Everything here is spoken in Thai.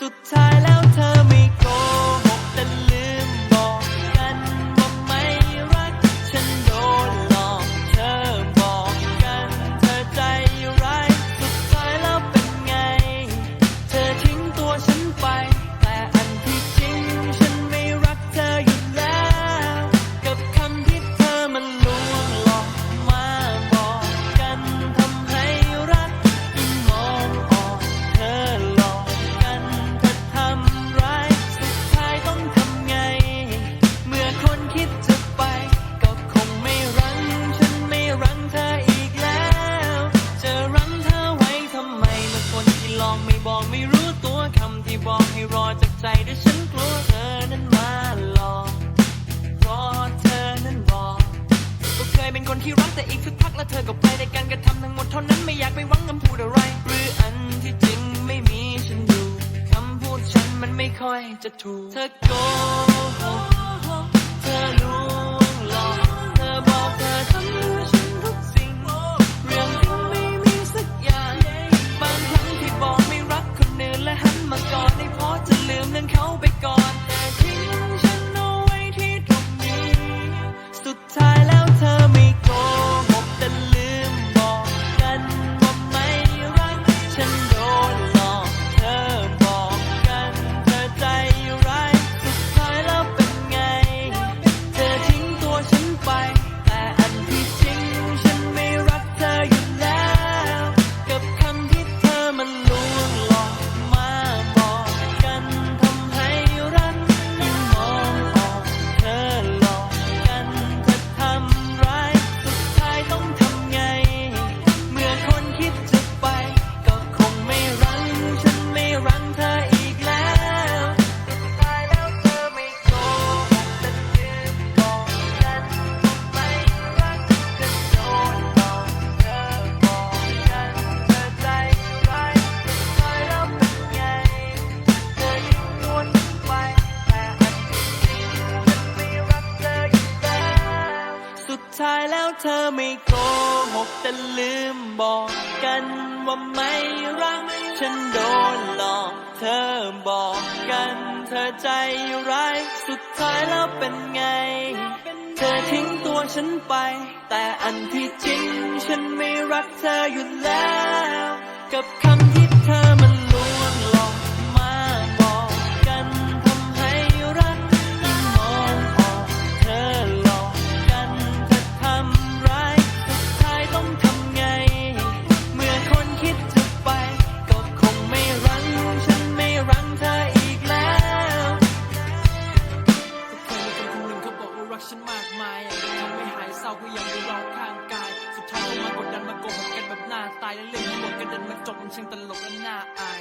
สุดท้ายแล้วเธอมี ลองไม่บอกไม่รู้ตัวคำที่บอกให้รอจากใจแต่ฉันกลัวเธอนั้นมาหลอกเพราะเธอนั้นบอกก็เคยเป็นคนที่รักแต่อีกสักพักแล้วเธอก็ไปในการกระทำทั้งหมดเท่านั้นไม่อยากไปหวังคำพูดอะไร หรืออันที่จริงไม่มีฉันอยู่คำพูดฉันมันไม่ค่อยจะถูก เธอโกหก Washington ท้ายแล้วเธอไม่โกหกแต่ลืมบอกกันว่าไม่รัก ฉันโดนหลอกเธอบอกกัน เธอใจร้ายสุดท้ายแล้วเป็นไง เธอทิ้งตัวฉันไป แต่อันที่จริงฉันไม่รักเธออยู่แล้ว รัข้างกาย สุดท้ายก็มากดดันมากดกันแบบหน้าตายและเรื่องทั้งหมดกันดินมาจบมันช่างตลกและน่าอาย